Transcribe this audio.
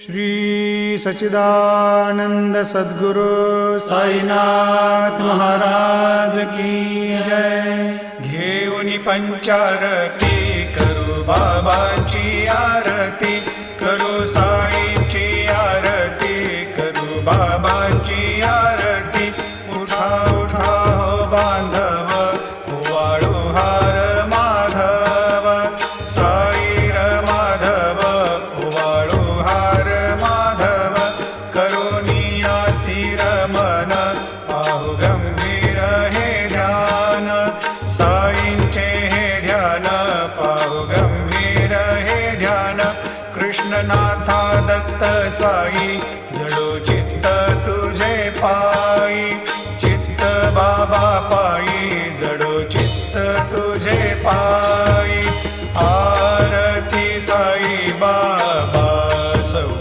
श्री सच्चिदानंद सद्गुरु साईनाथ महाराज की जय. घेऊन पंचारती करू बाबाची आरती करू साईची आरती करू बाबाची आरती. उठा उठा हो बांधव गंभीर हे ध्यान. साईंचे हे ध्यान पाहु गंभीर हे ध्यान. कृष्णनाथा दत्त साई जडो चित्त तुझे पायी चित्त बाबा पायी जडो चित्त तुझे पायी